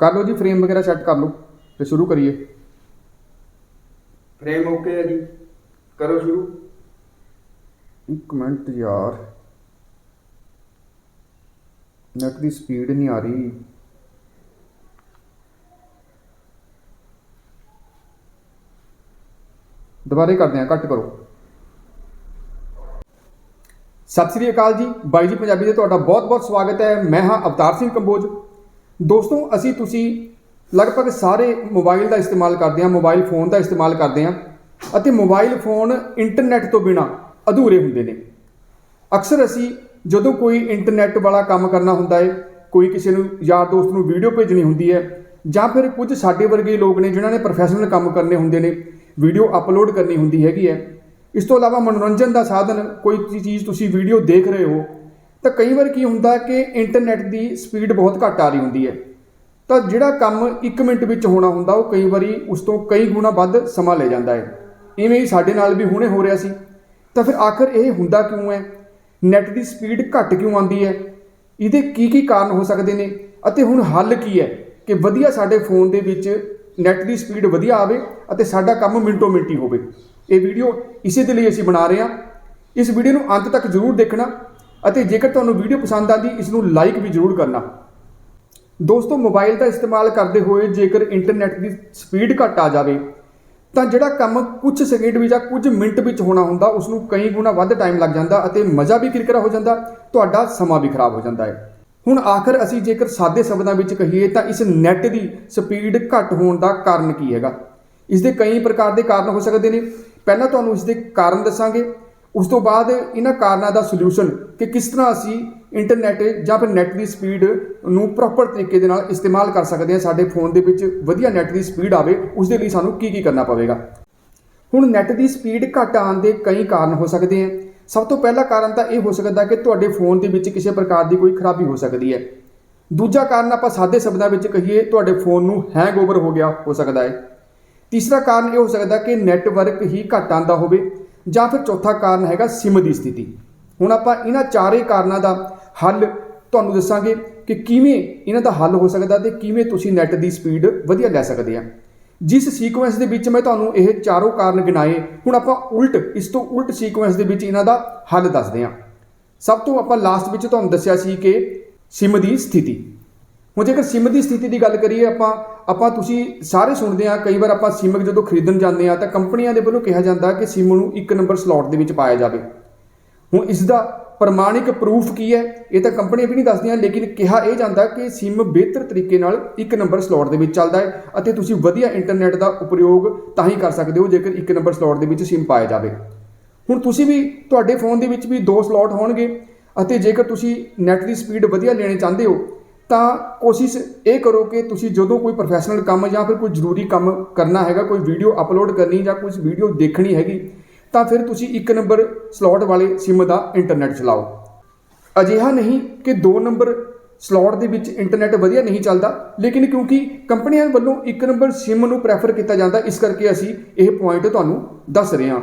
ਕਰ ਲਓ ਜੀ ਫਰੇਮ ਵਗੈਰਾ ਸੈੱਟ ਕਰ ਲਓ ਤੇ ਸ਼ੁਰੂ ਕਰੀਏ ਫਰੇਮ ਓਕੇ ਹੈ ਜੀ ਕਰੋ ਸ਼ੁਰੂ ਇੱਕ ਮਿੰਟ ਯਾਰ ਨੈਟ ਦੀ ਸਪੀਡ ਨਹੀਂ ਆ ਰਹੀ ਦੁਬਾਰੇ ਕਰਦੇ ਹਾਂ ਕੱਟ ਕਰੋ ਸਤਿ ਸ੍ਰੀ ਅਕਾਲ ਜੀ ਬਾਈ ਜੀ ਪੰਜਾਬੀ ਦੇ ਤੁਹਾਡਾ ਬਹੁਤ-ਬਹੁਤ ਸਵਾਗਤ ਹੈ ਮੈਂ ਹਾਂ ਅਵਤਾਰ ਸਿੰਘ ਕੰਬੋਜ ਦੋਸਤੋ, ਅਸੀਂ ਤੁਸੀਂ ਲਗਭਗ ਸਾਰੇ ਮੋਬਾਈਲ ਦਾ ਇਸਤੇਮਾਲ ਕਰਦੇ ਹਾਂ ਮੋਬਾਈਲ ਫੋਨ ਦਾ ਇਸਤੇਮਾਲ ਕਰਦੇ ਹਾਂ ਅਤੇ ਮੋਬਾਈਲ ਫੋਨ ਇੰਟਰਨੈਟ ਤੋਂ ਬਿਨਾ ਅਧੂਰੇ ਹੁੰਦੇ ਨੇ। ਅਕਸਰ ਅਸੀਂ ਜਦੋਂ ਕੋਈ ਇੰਟਰਨੈਟ ਵਾਲਾ ਕੰਮ ਕਰਨਾ ਹੁੰਦਾ ਹੈ, ਕੋਈ ਕਿਸੇ ਨੂੰ ਯਾਰ ਦੋਸਤ ਨੂੰ ਵੀਡੀਓ ਭੇਜਣੀ ਹੁੰਦੀ ਹੈ ਜਾਂ ਫਿਰ ਕੁਝ ਸਾਡੇ ਵਰਗੇ ਲੋਕ ਨੇ ਜਿਨ੍ਹਾਂ ਨੇ ਪ੍ਰੋਫੈਸ਼ਨਲ ਕੰਮ ਕਰਨੇ ਹੁੰਦੇ ਨੇ ਵੀਡੀਓ ਅਪਲੋਡ ਕਰਨੀ ਹੁੰਦੀ ਹੈਗੀ ਹੈ। ਇਸ ਤੋਂ ਇਲਾਵਾ ਮਨੋਰੰਜਨ ਦਾ ਸਾਧਨ, ਕੋਈ ਚੀਜ਼ ਤੁਸੀਂ ਵੀਡੀਓ ਦੇਖ ਰਹੇ ਹੋ ਤਾਂ ਕਈ ਵਾਰ ਕੀ ਹੁੰਦਾ ਕਿ ਇੰਟਰਨੈਟ ਦੀ ਸਪੀਡ ਬਹੁਤ ਘੱਟ ਆ ਰਹੀ ਹੁੰਦੀ ਹੈ। ਤਾਂ ਜਿਹੜਾ ਕੰਮ 1 ਮਿੰਟ ਵਿੱਚ ਹੋਣਾ ਹੁੰਦਾ, ਉਹ ਕਈ ਵਾਰੀ ਉਸ ਤੋਂ ਕਈ ਗੁਣਾ ਵੱਧ ਸਮਾਂ ਲੈ ਜਾਂਦਾ ਹੈ। ਇਵੇਂ ਹੀ ਸਾਡੇ ਨਾਲ ਵੀ ਹੁਣੇ ਹੋ ਰਿਹਾ ਸੀ। ਤਾਂ ਫਿਰ ਆਖਰ ਇਹ ਹੁੰਦਾ ਕਿਉਂ ਹੈ? ਨੈਟ ਦੀ ਸਪੀਡ ਘੱਟ ਕਿਉਂ ਆਉਂਦੀ ਹੈ? ਇਹਦੇ ਕੀ ਕੀ ਕਾਰਨ ਹੋ ਸਕਦੇ ਨੇ? ਅਤੇ ਹੁਣ ਹੱਲ ਕੀ ਹੈ ਕਿ ਵਧੀਆ ਸਾਡੇ ਫੋਨ ਦੇ ਵਿੱਚ ਨੈਟ ਦੀ ਸਪੀਡ ਵਧੀਆ ਆਵੇ ਅਤੇ ਸਾਡਾ ਕੰਮ ਮਿੰਟੋ ਮਿੰਟੀ ਹੋਵੇ? ਇਹ ਵੀਡੀਓ ਇਸੇ ਦੇ ਲਈ ਅਸੀਂ ਬਣਾ ਰਹੇ ਹਾਂ। ਇਸ ਵੀਡੀਓ ਨੂੰ ਅੰਤ ਤੱਕ ਜ਼ਰੂਰ ਦੇਖਣਾ। ਅਤੇ ਜੇਕਰ ਤੁਹਾਨੂੰ ਵੀਡੀਓ ਪਸੰਦ ਆਂਦੀ ਇਸ ਨੂੰ ਲਾਈਕ ਵੀ ਜ਼ਰੂਰ ਕਰਨਾ। ਦੋਸਤੋ ਮੋਬਾਈਲ ਦਾ ਇਸਤੇਮਾਲ ਕਰਦੇ ਹੋਏ ਜੇਕਰ ਇੰਟਰਨੈਟ ਦੀ ਸਪੀਡ ਘੱਟ ਆ ਜਾਵੇ, ਤਾਂ ਜਿਹੜਾ ਕੰਮ ਕੁਝ ਸੈਕਿੰਡ ਵਿੱਚ ਜਾਂ ਕੁਝ ਮਿੰਟ ਵਿੱਚ ਹੋਣਾ ਹੁੰਦਾ ਉਸ ਨੂੰ ਕਈ ਗੁਣਾ ਵੱਧ ਟਾਈਮ ਲੱਗ ਜਾਂਦਾ ਅਤੇ ਮਜ਼ਾ ਵੀ ਕਿਰਕਰਾ ਹੋ ਜਾਂਦਾ, ਤੁਹਾਡਾ ਸਮਾਂ ਵੀ ਖਰਾਬ ਹੋ ਜਾਂਦਾ ਹੈ। ਹੁਣ ਆਖਰ ਅਸੀਂ ਜੇਕਰ ਸਾਦੇ ਸ਼ਬਦਾਂ ਵਿੱਚ ਕਹੀਏ, ਤਾਂ ਇਸ ਨੈਟ ਦੀ ਸਪੀਡ ਘੱਟ ਹੋਣ ਦਾ ਕਾਰਨ ਕੀ ਹੈਗਾ? ਇਸ ਦੇ ਕਈ ਪ੍ਰਕਾਰ ਦੇ ਕਾਰਨ ਹੋ ਸਕਦੇ ਨੇ। ਪਹਿਲਾਂ ਤੁਹਾਨੂੰ ਇਸ ਦੇ ਕਾਰਨ ਦੱਸਾਂਗੇ। ਉਸ ਤੋਂ ਬਾਅਦ ਇਹਨਾਂ ਕਾਰਨਾਂ ਦਾ ਸੋਲੂਸ਼ਨ ਕਿ ਕਿਸ ਤਰ੍ਹਾਂ ਅਸੀਂ ਇੰਟਰਨੈਟ ਜਾਂ ਫਿਰ ਨੈਟ ਦੀ ਸਪੀਡ ਨੂੰ ਪ੍ਰੋਪਰ ਤਰੀਕੇ ਦੇ ਨਾਲ ਇਸਤੇਮਾਲ ਕਰ ਸਕਦੇ ਹਾਂ, ਸਾਡੇ ਫੋਨ ਦੇ ਵਿੱਚ ਵਧੀਆ ਨੈਟ ਦੀ ਸਪੀਡ ਆਵੇ ਉਸ ਦੇ ਲਈ ਸਾਨੂੰ ਕੀ ਕੀ ਕਰਨਾ ਪਵੇਗਾ। ਹੁਣ ਨੈਟ ਦੀ ਸਪੀਡ ਘੱਟ ਆਉਣ ਦੇ ਕਈ ਕਾਰਨ ਹੋ ਸਕਦੇ ਹਨ ਸਭ ਤੋਂ ਪਹਿਲਾ ਕਾਰਨ ਤਾਂ ਇਹ ਹੋ ਸਕਦਾ ਕਿ ਤੁਹਾਡੇ ਫੋਨ ਦੇ ਵਿੱਚ ਕਿਸੇ ਪ੍ਰਕਾਰ ਦੀ ਕੋਈ ਖਰਾਬੀ ਹੋ ਸਕਦੀ ਹੈ। ਦੂਜਾ ਕਾਰਨ ਆਪਾਂ ਸਾਦੇ ਸ਼ਬਦਾਂ ਵਿੱਚ ਕਹੀਏ, ਤੁਹਾਡੇ ਫੋਨ ਨੂੰ ਹੈਂਗ ਓਵਰ ਹੋ ਗਿਆ, ਹੋ ਸਕਦਾ ਹੈ। ਤੀਸਰਾ ਕਾਰਨ ਇਹ ਹੋ ਸਕਦਾ ਕਿ ਨੈਟਵਰਕ ਹੀ ਘੱਟ ਆਂਦਾ ਹੋਵੇ। ਜਾਂ ਫਿਰ ਚੌਥਾ ਕਾਰਨ ਹੈਗਾ ਸਿਮ ਦੀ ਸਥਿਤੀ। ਹੁਣ ਆਪਾਂ ਇਹਨਾਂ ਚਾਰੇ ਕਾਰਨਾਂ ਦਾ ਹੱਲ ਤੁਹਾਨੂੰ ਦੱਸਾਂਗੇ ਕਿ ਕਿਵੇਂ ਇਹਨਾਂ ਦਾ ਹੱਲ ਹੋ ਸਕਦਾ ਤੇ ਕਿਵੇਂ ਤੁਸੀਂ ਨੈਟ ਦੀ ਸਪੀਡ ਵਧੀਆ ਲੈ ਸਕਦੇ ਆ। ਜਿਸ ਸੀਕੁਐਂਸ ਦੇ ਵਿੱਚ ਮੈਂ ਤੁਹਾਨੂੰ ਇਹ ਚਾਰੋਂ ਕਾਰਨ ਗਿਣਾਏ, ਹੁਣ ਆਪਾਂ ਉਲਟ, ਇਸ ਤੋਂ ਉਲਟ ਸੀਕੁਐਂਸ ਦੇ ਵਿੱਚ ਇਹਨਾਂ ਦਾ ਹੱਲ ਦੱਸਦੇ ਹਾਂ ਸਭ ਤੋਂ ਆਪਾਂ ਲਾਸਟ ਵਿੱਚ ਤੁਹਾਨੂੰ ਦੱਸਿਆ ਸੀ ਕਿ ਸਿਮ ਦੀ ਸਥਿਤੀ। ਹੁਣ ਜੇਕਰ ਸਿਮ ਦੀ ਸਥਿਤੀ ਦੀ ਗੱਲ ਕਰੀਏ ਆਪਾਂ ਆਪਾਂ ਤੁਸੀਂ ਸਾਰੇ ਸੁਣਦੇ ਆ ਕਈ ਵਾਰ ਆਪਾਂ ਸਿਮ ਜਦੋਂ ਖਰੀਦਣ ਜਾਂਦੇ ਆ ਤਾਂ ਕੰਪਨੀਆਂ ਦੇ ਵੱਲੋਂ ਕਿਹਾ ਜਾਂਦਾ ਕਿ ਸਿਮ ਨੂੰ ਇੱਕ ਨੰਬਰ ਸਲੋਟ ਦੇ ਵਿੱਚ ਪਾਇਆ ਜਾਵੇ। ਹੁਣ ਇਸ ਦਾ ਪ੍ਰਮਾਣਿਕ ਪ੍ਰੂਫ ਕੀ ਹੈ? ਇਹ ਤਾਂ ਕੰਪਨੀਆਂ ਵੀ ਨਹੀਂ ਦੱਸਦੀਆਂ, ਲੇਕਿਨ ਕਿਹਾ ਇਹ ਜਾਂਦਾ ਕਿ ਸਿਮ ਬਿਹਤਰ ਤਰੀਕੇ ਨਾਲ ਇੱਕ ਨੰਬਰ ਸਲੋਟ ਦੇ ਵਿੱਚ ਚੱਲਦਾ ਹੈ ਅਤੇ ਤੁਸੀਂ ਵਧੀਆ ਇੰਟਰਨੈਟ ਦਾ ਉਪਯੋਗ ਤਾਂ ਹੀ ਕਰ ਸਕਦੇ ਹੋ ਜੇਕਰ ਇੱਕ ਨੰਬਰ ਸਲੋਟ ਦੇ ਵਿੱਚ ਸਿਮ ਪਾਇਆ ਜਾਵੇ। ਹੁਣ ਤੁਸੀਂ ਵੀ ਤੁਹਾਡੇ ਫੋਨ ਦੇ ਵਿੱਚ ਵੀ ਦੋ ਸਲੋਟ ਹੋਣਗੇ ਅਤੇ ਜੇਕਰ ਤੁਸੀਂ ਨੈਟ ਦੀ ਸਪੀਡ ਵਧੀਆ ਲੈਣੀ ਚਾਹੁੰਦੇ ਹੋ ਤਾਂ ਕੋਸ਼ਿਸ਼ ਇਹ ਕਰੋ ਕਿ ਤੁਸੀਂ ਜਦੋਂ ਕੋਈ ਪ੍ਰੋਫੈਸ਼ਨਲ ਕੰਮ ਜਾਂ ਫਿਰ ਕੋਈ ਜ਼ਰੂਰੀ ਕੰਮ ਕਰਨਾ ਹੈਗਾ, ਕੋਈ ਵੀਡੀਓ ਅਪਲੋਡ ਕਰਨੀ ਜਾਂ ਕੋਈ ਵੀਡੀਓ ਦੇਖਣੀ ਹੈਗੀ, ਤਾਂ ਫਿਰ ਤੁਸੀਂ ਇੱਕ ਨੰਬਰ ਸਲੋਟ ਵਾਲੇ SIM ਦਾ ਇੰਟਰਨੈਟ ਚਲਾਓ। ਅਜਿਹਾ ਨਹੀਂ ਕਿ ਦੋ ਨੰਬਰ ਸਲੋਟ ਦੇ ਵਿੱਚ ਇੰਟਰਨੈਟ ਵਧੀਆ ਨਹੀਂ ਚੱਲਦਾ, ਲੇਕਿਨ ਕਿਉਂਕਿ ਕੰਪਨੀਆਂ ਵੱਲੋਂ ਇੱਕ ਨੰਬਰ SIM ਨੂੰ ਪ੍ਰੈਫਰ ਕੀਤਾ ਜਾਂਦਾ, ਇਸ ਕਰਕੇ ਅਸੀਂ ਇਹ ਪੁਆਇੰਟ ਤੁਹਾਨੂੰ ਦੱਸ ਰਹੇ ਹਾਂ।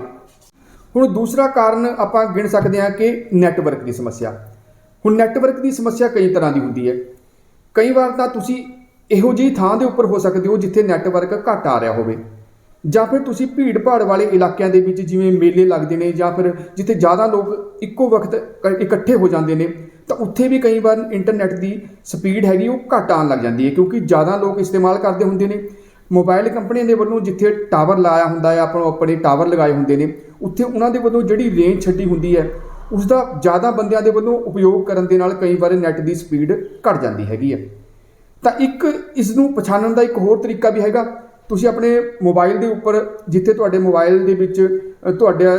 ਹੁਣ ਦੂਸਰਾ ਕਾਰਨ ਆਪਾਂ ਗਿਣ ਸਕਦੇ ਹਾਂ ਕਿ ਨੈਟਵਰਕ ਦੀ ਸਮੱਸਿਆ। ਹੁਣ ਨੈਟਵਰਕ ਦੀ ਸਮੱਸਿਆ ਕਈ ਤਰ੍ਹਾਂ ਦੀ ਹੁੰਦੀ ਹੈ। ਕਈ ਵਾਰ ਤਾਂ ਤੁਸੀਂ ਇਹੋ ਜਿਹੀ ਥਾਂ ਦੇ ਉੱਪਰ ਹੋ ਸਕਦੇ ਹੋ ਜਿੱਥੇ ਨੈਟਵਰਕ ਘੱਟ ਆ ਰਿਹਾ ਹੋਵੇ। ਜਾਂ ਫਿਰ ਤੁਸੀਂ ਭੀੜ ਭਾੜ ਵਾਲੇ ਇਲਾਕਿਆਂ ਦੇ ਵਿੱਚ ਜਿਵੇਂ ਮੇਲੇ ਲੱਗਦੇ ਨੇ ਜਾਂ ਫਿਰ ਜਿੱਥੇ ਜ਼ਿਆਦਾ ਲੋਕ ਇੱਕੋ ਵਕਤ ਇਕੱਠੇ ਹੋ ਜਾਂਦੇ ਨੇ, ਤਾਂ ਉੱਥੇ ਵੀ ਕਈ ਵਾਰ ਇੰਟਰਨੈਟ ਦੀ ਸਪੀਡ ਹੈਗੀ ਉਹ ਘੱਟ ਆਉਣ ਲੱਗ ਜਾਂਦੀ ਹੈ ਕਿਉਂਕਿ ਜ਼ਿਆਦਾ ਲੋਕ ਇਸਤੇਮਾਲ ਕਰਦੇ ਹੁੰਦੇ ਨੇ। ਮੋਬਾਈਲ ਕੰਪਨੀਆਂ ਦੇ ਵੱਲੋਂ ਜਿੱਥੇ ਟਾਵਰ ਲਾਇਆ ਹੁੰਦਾ ਹੈ, ਆਪਾਂ ਆਪਣੇ ਟਾਵਰ ਲਗਾਏ ਹੁੰਦੇ ਨੇ, ਉੱਥੇ ਉਹਨਾਂ ਦੇ ਵੱਲੋਂ ਜਿਹੜੀ ਰੇਂਜ ਛੱਡੀ ਹੁੰਦੀ ਹੈ ਉਸ ਦਾ ਜ਼ਿਆਦਾ ਬੰਦਿਆਂ ਦੇ ਵੱਲੋਂ ਉਪਯੋਗ ਕਰਨ ਦੇ ਨਾਲ ਕਈ ਵਾਰ ਨੈਟ ਦੀ ਸਪੀਡ ਘਟ ਜਾਂਦੀ ਹੈਗੀ ਹੈ। ਤਾਂ ਇੱਕ ਇਸ ਨੂੰ ਪਛਾਣਨ ਦਾ ਇੱਕ ਹੋਰ ਤਰੀਕਾ ਵੀ ਹੈਗਾ। ਤੁਸੀਂ ਆਪਣੇ ਮੋਬਾਈਲ ਦੇ ਉੱਪਰ ਜਿੱਥੇ ਤੁਹਾਡੇ ਮੋਬਾਈਲ ਦੇ ਵਿੱਚ ਤੁਹਾਡਾ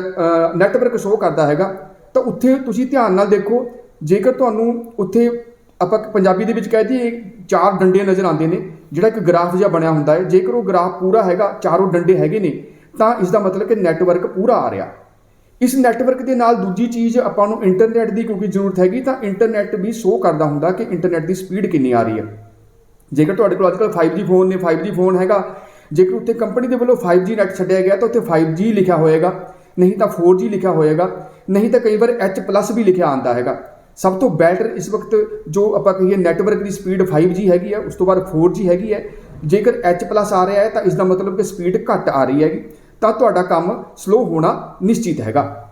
ਨੈਟਵਰਕ ਸ਼ੋਅ ਕਰਦਾ ਹੈਗਾ, ਤਾਂ ਉੱਥੇ ਤੁਸੀਂ ਧਿਆਨ ਨਾਲ ਦੇਖੋ, ਜੇਕਰ ਤੁਹਾਨੂੰ ਉੱਥੇ ਆਪਾਂ ਪੰਜਾਬੀ ਦੇ ਵਿੱਚ ਕਹਿ ਦਈਏ, ਚਾਰ ਡੰਡੇ ਨਜ਼ਰ ਆਉਂਦੇ ਨੇ, ਜਿਹੜਾ ਇੱਕ ਗ੍ਰਾਫ ਜਿਹਾ ਬਣਿਆ ਹੁੰਦਾ ਹੈ। ਜੇਕਰ ਉਹ ਗ੍ਰਾਫ ਪੂਰਾ ਹੈਗਾ, ਚਾਰੋਂ ਡੰਡੇ ਹੈਗੇ ਨੇ, ਤਾਂ ਇਸ ਦਾ ਮਤਲਬ ਕਿ ਨੈਟਵਰਕ ਪੂਰਾ ਆ ਰਿਹਾ। ਇਸ ਨੈਟਵਰਕ ਦੇ ਨਾਲ ਦੂਜੀ ਚੀਜ਼ ਆਪਾਂ ਨੂੰ ਇੰਟਰਨੈਟ ਦੀ ਕਿਉਂਕਿ ਜ਼ਰੂਰਤ ਹੈਗੀ, ਤਾਂ ਇੰਟਰਨੈਟ ਵੀ ਸ਼ੋਅ ਕਰਦਾ ਹੁੰਦਾ ਕਿ ਇੰਟਰਨੈਟ ਦੀ ਸਪੀਡ ਕਿੰਨੀ ਆ ਰਹੀ ਹੈ। ਜੇਕਰ ਤੁਹਾਡੇ ਕੋਲ ਅੱਜਕੱਲ 5G ਫੋਨ ਨੇ 5G ਫੋਨ ਹੈਗਾ, ਜੇਕਰ ਉੱਥੇ ਕੰਪਨੀ ਦੇ ਵੱਲੋਂ 5G ਨੈਟ ਛੱਡਿਆ ਗਿਆ, ਤਾਂ ਉੱਥੇ 5G ਲਿਖਿਆ ਹੋਏਗਾ, ਨਹੀਂ ਤਾਂ 4G ਲਿਖਿਆ ਹੋਏਗਾ, ਨਹੀਂ ਤਾਂ ਕਈ ਵਾਰ H+ ਵੀ ਲਿਖਿਆ ਆਂਦਾ ਹੈਗਾ। ਸਭ ਤੋਂ ਬੈਟਰ ਇਸ ਵਕਤ ਜੋ ਆਪਾਂ ਕਹੀਏ ਨੈਟਵਰਕ ਦੀ ਸਪੀਡ 5G ਹੈਗੀ ਹੈ, ਉਸ ਤੋਂ ਬਾਅਦ 4G ਹੈਗੀ ਹੈ। ਜੇਕਰ H+ ਆ ਰਿਹਾ ਹੈ, ਤਾਂ ਇਸ ਦਾ ਮਤਲਬ ਕਿ ਸਪੀਡ ਘੱਟ ਆ ਰਹੀ ਹੈਗੀ। ਤਾਂ ਤੁਹਾਡਾ ਕੰਮ ਸਲੋ ਹੋਣਾ ਨਿਸ਼ਚਿਤ ਹੈਗਾ।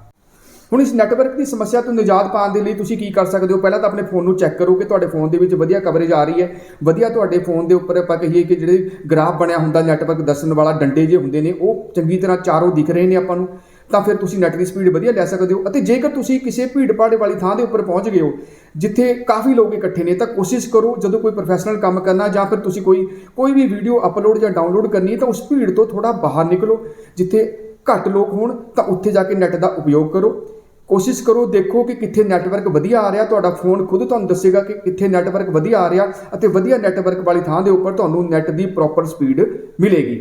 ਹੁਣ ਇਸ ਨੈਟਵਰਕ ਦੀ ਸਮੱਸਿਆ ਤੋਂ ਨਿਜਾਤ ਪਾਉਣ ਦੇ ਲਈ ਤੁਸੀਂ ਕੀ ਕਰ ਸਕਦੇ ਹੋ? ਪਹਿਲਾਂ ਤਾਂ ਆਪਣੇ ਫੋਨ ਨੂੰ ਚੈੱਕ ਕਰੋ ਕਿ ਤੁਹਾਡੇ ਫੋਨ ਦੇ ਵਿੱਚ ਵਧੀਆ ਕਵਰੇਜ ਆ ਰਹੀ ਹੈ। ਵਧੀਆ ਤੁਹਾਡੇ ਫੋਨ ਦੇ ਉੱਪਰ ਆਪਾਂ ਕਹੀਏ ਕਿ ਜਿਹੜੇ ਗ੍ਰਾਫ ਬਣਿਆ ਹੁੰਦਾ ਨੈਟਵਰਕ ਦੱਸਣ ਵਾਲਾ ਡੰਡੇ ਜੇ ਹੁੰਦੇ ਨੇ, ਉਹ ਚੰਗੀ ਤਰ੍ਹਾਂ ਚਾਰੋਂ ਦਿਖ ਰਹੇ ਨੇ ਆਪਾਂ ਨੂੰ। ਤਾਂ ਫਿਰ ਤੁਸੀਂ ਨੈਟ ਦੀ ਸਪੀਡ ਵਧੀਆ ਲੈ ਸਕਦੇ ਹੋ ਅਤੇ ਜੇਕਰ ਤੁਸੀਂ ਕਿਸੇ ਭੀੜ ਭਾੜ ਵਾਲੀ ਥਾਂ ਦੇ ਉੱਪਰ ਪਹੁੰਚ ਗਏ ਹੋ, ਜਿੱਥੇ ਕਾਫੀ ਲੋਕ ਇਕੱਠੇ ਨੇ, ਤਾਂ ਕੋਸ਼ਿਸ਼ ਕਰੋ ਜਦੋਂ ਕੋਈ ਪ੍ਰੋਫੈਸ਼ਨਲ ਕੰਮ ਕਰਨਾ ਜਾਂ ਫਿਰ ਤੁਸੀਂ ਕੋਈ ਕੋਈ ਵੀ ਵੀਡੀਓ ਅਪਲੋਡ ਜਾਂ ਡਾਊਨਲੋਡ ਕਰਨੀ ਹੈ ਤਾਂ ਉਸ ਭੀੜ ਤੋਂ ਥੋੜਾ ਬਾਹਰ ਨਿਕਲੋ, ਜਿੱਥੇ ਘੱਟ ਲੋਕ ਹੋਣ ਤਾਂ ਉੱਥੇ ਜਾ ਕੇ ਨੈਟ ਦਾ ਉਪਯੋਗ ਕਰੋ। ਕੋਸ਼ਿਸ਼ ਕਰੋ, ਦੇਖੋ ਕਿ ਕਿੱਥੇ ਨੈਟਵਰਕ ਵਧੀਆ ਆ ਰਿਹਾ, ਤੁਹਾਡਾ ਫੋਨ ਖੁਦ ਤੁਹਾਨੂੰ ਦੱਸੇਗਾ ਕਿ ਕਿੱਥੇ ਨੈਟਵਰਕ ਵਧੀਆ ਆ ਰਿਹਾ ਅਤੇ ਵਧੀਆ ਨੈਟਵਰਕ ਵਾਲੀ ਥਾਂ ਦੇ ਉੱਪਰ ਤੁਹਾਨੂੰ ਨੈਟ ਦੀ ਪ੍ਰੋਪਰ ਸਪੀਡ ਮਿਲੇਗੀ।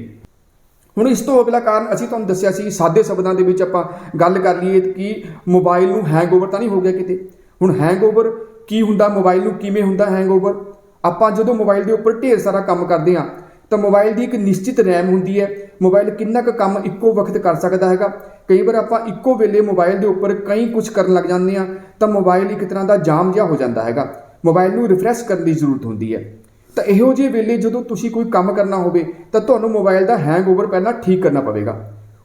ਹੁਣ ਇਸ ਤੋਂ ਅਗਲਾ ਕਾਰਨ ਅਸੀਂ ਤੁਹਾਨੂੰ ਦੱਸਿਆ ਸੀ, ਸਾਦੇ ਸ਼ਬਦਾਂ ਦੇ ਵਿੱਚ ਆਪਾਂ ਗੱਲ ਕਰ ਲਈਏ ਕਿ ਮੋਬਾਈਲ ਨੂੰ ਹੈਂਗਓਵਰ ਤਾਂ ਨਹੀਂ ਹੋ ਗਿਆ ਕਿਤੇ। ਹੁਣ ਹੈਂਗਓਵਰ ਕੀ ਹੁੰਦਾ ਮੋਬਾਈਲ ਨੂੰ ਕਿਵੇਂ ਹੁੰਦਾ ਹੈਂਗਓਵਰ ਆਪਾਂ ਜਦੋਂ ਮੋਬਾਈਲ ਦੇ ਉੱਪਰ ਢੇਰ ਸਾਰਾ ਕੰਮ ਕਰਦੇ ਹਾਂ, ਤਾਂ ਮੋਬਾਈਲ ਦੀ ਇੱਕ ਨਿਸ਼ਚਿਤ ਰੈਮ ਹੁੰਦੀ ਹੈ। ਮੋਬਾਈਲ ਕਿੰਨਾ ਕੁ ਕੰਮ ਇੱਕੋ ਵਕਤ ਕਰ ਸਕਦਾ ਹੈਗਾ। ਕਈ ਵਾਰ ਆਪਾਂ ਇੱਕੋ ਵੇਲੇ ਮੋਬਾਈਲ ਦੇ ਉੱਪਰ ਕਈ ਕੁਝ ਕਰਨ ਲੱਗ ਜਾਂਦੇ ਹਾਂ, ਤਾਂ ਮੋਬਾਈਲ ਇੱਕ ਤਰ੍ਹਾਂ ਦਾ ਜਾਮ ਜਿਹਾ ਹੋ ਜਾਂਦਾ ਹੈਗਾ। ਮੋਬਾਈਲ ਨੂੰ ਰਿਫਰੈਸ਼ ਕਰਨ ਦੀ ਜ਼ਰੂਰਤ ਹੁੰਦੀ ਹੈ। ਤਾਂ ਇਹੋ ਜਿਹੇ ਵੇਲੇ ਜਦੋਂ ਤੁਸੀਂ ਕੋਈ ਕੰਮ ਕਰਨਾ ਹੋਵੇ, ਤਾਂ ਤੁਹਾਨੂੰ ਮੋਬਾਈਲ ਦਾ ਹੈਂਗਓਵਰ ਪਹਿਲਾਂ ਠੀਕ ਕਰਨਾ ਪਵੇਗਾ।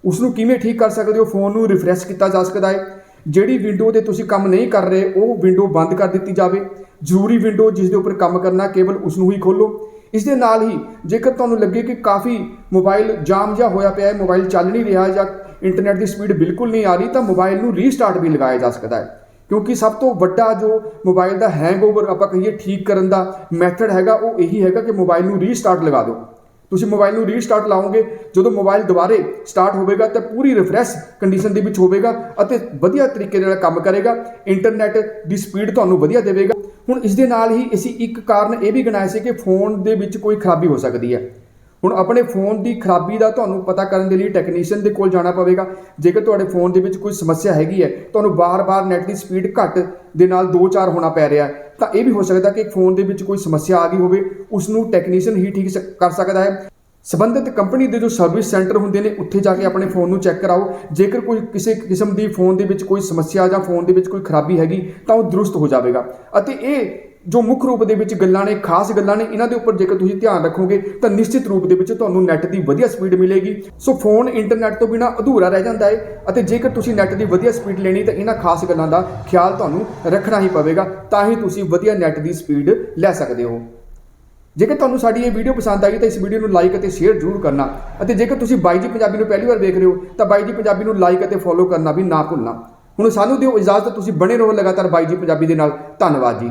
ਉਸ ਨੂੰ ਕਿਵੇਂ ਠੀਕ ਕਰ ਸਕਦੇ ਹੋ? ਫੋਨ ਨੂੰ ਰਿਫਰੈਸ਼ ਕੀਤਾ ਜਾ ਸਕਦਾ ਹੈ। ਜਿਹੜੀ ਵਿੰਡੋ ਤੇ ਤੁਸੀਂ ਕੰਮ ਨਹੀਂ ਕਰ ਰਹੇ, ਉਹ ਵਿੰਡੋ ਬੰਦ ਕਰ ਦਿੱਤੀ ਜਾਵੇ। ਜ਼ਰੂਰੀ ਵਿੰਡੋ ਜਿਸ ਦੇ ਉੱਪਰ ਕੰਮ ਕਰਨਾ, ਕੇਵਲ ਉਸ ਨੂੰ ਹੀ ਖੋਲੋ ਇਸ ਦੇ ਨਾਲ ਹੀ ਜੇਕਰ ਤੁਹਾਨੂੰ ਲੱਗੇ ਕਿ ਕਾਫੀ ਮੋਬਾਈਲ ਜਾਮ ਜਿਹਾ ਹੋਇਆ ਪਿਆ ਹੈ ਮੋਬਾਈਲ ਚੱਲ ਨਹੀਂ ਰਿਹਾ ਜਾਂ ਇੰਟਰਨੈਟ ਦੀ ਸਪੀਡ ਬਿਲਕੁਲ ਨਹੀਂ ਆ ਰਹੀ, ਤਾਂ ਮੋਬਾਈਲ ਨੂੰ ਰੀਸਟਾਰਟ ਵੀ ਲਗਾਇਆ ਜਾ ਸਕਦਾ ਹੈ। ਕਿਉਂਕਿ ਸਭ ਤੋਂ ਵੱਡਾ ਜੋ ਮੋਬਾਈਲ ਦਾ ਹੈਂਗਓਵਰ ਆਪਾਂ ਕਹੀਏ ਠੀਕ ਕਰਨ ਦਾ ਮੈਥਡ ਹੈਗਾ, ਉਹ ਇਹੀ ਹੈਗਾ ਕਿ ਮੋਬਾਈਲ ਨੂੰ ਰੀਸਟਾਰਟ ਲਗਾ ਦਿਓ। ਤੁਸੀਂ ਮੋਬਾਈਲ ਨੂੰ ਰੀਸਟਾਰਟ ਲਾਓਗੇ, ਜਦੋਂ ਮੋਬਾਈਲ ਦੁਬਾਰੇ ਸਟਾਰਟ ਹੋਵੇਗਾ ਤਾਂ ਪੂਰੀ ਰਿਫਰੈਸ਼ ਕੰਡੀਸ਼ਨ ਦੇ ਵਿੱਚ ਹੋਵੇਗਾ ਅਤੇ ਵਧੀਆ ਤਰੀਕੇ ਨਾਲ ਕੰਮ ਕਰੇਗਾ ਇੰਟਰਨੈਟ ਦੀ ਸਪੀਡ ਤੁਹਾਨੂੰ ਵਧੀਆ ਦੇਵੇਗਾ। ਹੁਣ ਇਸ ਦੇ ਨਾਲ ਹੀ ਅਸੀਂ ਇੱਕ ਕਾਰਨ ਇਹ ਵੀ ਗਿਣਾਇਆ ਸੀ ਕਿ ਫੋਨ ਦੇ ਵਿੱਚ ਕੋਈ ਖਰਾਬੀ ਹੋ ਸਕਦੀ ਹੈ। ਹੁਣ ਆਪਣੇ ਫੋਨ ਦੀ ਖਰਾਬੀ ਦਾ ਤੁਹਾਨੂੰ ਪਤਾ ਕਰਨ ਦੇ ਲਈ ਟੈਕਨੀਸ਼ੀਅਨ ਦੇ ਕੋਲ ਜਾਣਾ ਪਵੇਗਾ। ਜੇਕਰ ਤੁਹਾਡੇ ਫੋਨ ਦੇ ਵਿੱਚ ਕੋਈ ਸਮੱਸਿਆ ਹੈਗੀ ਹੈ, ਤੁਹਾਨੂੰ ਬਾਰ-ਬਾਰ ਨੈਟ ਦੀ ਸਪੀਡ ਘੱਟ ਦੇ ਨਾਲ 2-4 ਹੋਣਾ ਪੈ ਰਿਹਾ ਹੈ, ਤਾਂ ਇਹ ਵੀ ਹੋ ਸਕਦਾ ਕਿ ਫੋਨ ਦੇ ਵਿੱਚ ਕੋਈ ਸਮੱਸਿਆ ਆ ਗਈ ਹੋਵੇ ਉਸ ਨੂੰ ਟੈਕਨੀਸ਼ੀਅਨ ਹੀ ਠੀਕ ਸ- ਕਰ ਸਕਦਾ ਹੈ। ਸਬੰਧਿਤ ਕੰਪਨੀ ਦੇ ਜੋ ਸਰਵਿਸ ਸੈਂਟਰ ਹੁੰਦੇ ਨੇ, ਉੱਥੇ ਜਾ ਕੇ ਆਪਣੇ ਫੋਨ ਨੂੰ ਚੈੱਕ ਕਰਾਓ। ਜੇਕਰ ਕੋਈ ਕਿਸੇ ਕਿਸਮ ਦੀ ਫੋਨ ਦੇ ਵਿੱਚ ਕੋਈ ਸਮੱਸਿਆ ਜਾਂ ਫੋਨ ਦੇ ਵਿੱਚ ਕੋਈ ਖਰਾਬੀ ਹੈਗੀ, ਤਾਂ ਉਹ ਦਰੁਸਤ ਹੋ ਜਾਵੇਗਾ। ਅਤੇ ਇਹ ਜੋ ਮੁੱਖ ਰੂਪ ਦੇ ਵਿੱਚ ਗੱਲਾਂ ਨੇ, ਖਾਸ ਗੱਲਾਂ ਨੇ, ਇਹਨਾਂ ਦੇ ਉੱਪਰ ਜੇਕਰ ਤੁਸੀਂ ਧਿਆਨ ਰੱਖੋਗੇ, ਤਾਂ ਨਿਸ਼ਚਿਤ ਰੂਪ ਦੇ ਵਿੱਚ ਤੁਹਾਨੂੰ ਨੈੱਟ ਦੀ ਵਧੀਆ ਸਪੀਡ ਮਿਲੇਗੀ। ਸੋ ਫੋਨ ਇੰਟਰਨੈਟ ਤੋਂ ਬਿਨਾ ਅਧੂਰਾ ਰਹਿ ਜਾਂਦਾ ਹੈ ਅਤੇ ਜੇਕਰ ਤੁਸੀਂ ਨੈੱਟ ਦੀ ਵਧੀਆ ਸਪੀਡ ਲੈਣੀ, ਤਾਂ ਇਹਨਾਂ ਖਾਸ ਗੱਲਾਂ ਦਾ ਖਿਆਲ ਤੁਹਾਨੂੰ ਰੱਖਣਾ ਹੀ ਪਵੇਗਾ, ਤਾਂ ਹੀ ਤੁਸੀਂ ਵਧੀਆ ਨੈੱਟ ਦੀ ਸਪੀਡ ਲੈ ਸਕਦੇ ਹੋ। ਜੇਕਰ ਤੁਹਾਨੂੰ ਸਾਡੀ ਇਹ ਵੀਡੀਓ ਪਸੰਦ ਆਈ, ਤਾਂ ਇਸ ਵੀਡੀਓ ਨੂੰ ਲਾਈਕ ਅਤੇ ਸ਼ੇਅਰ ਜ਼ਰੂਰ ਕਰਨਾ ਅਤੇ ਜੇਕਰ ਤੁਸੀਂ ਬਾਈ ਜੀ ਪੰਜਾਬੀ ਨੂੰ ਪਹਿਲੀ ਵਾਰ ਵੇਖ ਰਹੇ ਹੋ, ਤਾਂ ਬਾਈ ਜੀ ਪੰਜਾਬੀ ਨੂੰ ਲਾਈਕ ਅਤੇ ਫੋਲੋ ਕਰਨਾ ਵੀ ਨਾ ਭੁੱਲਣਾ। ਹੁਣ ਸਾਨੂੰ ਦਿਓ ਇਜਾਜ਼ਤ, ਤੁਸੀਂ ਬਣੇ ਰਹੋ ਲਗਾਤਾਰ ਬਾਈ ਜੀ ਪੰਜਾਬੀ ਦੇ ਨਾਲ। ਧੰਨਵਾਦ ਜੀ।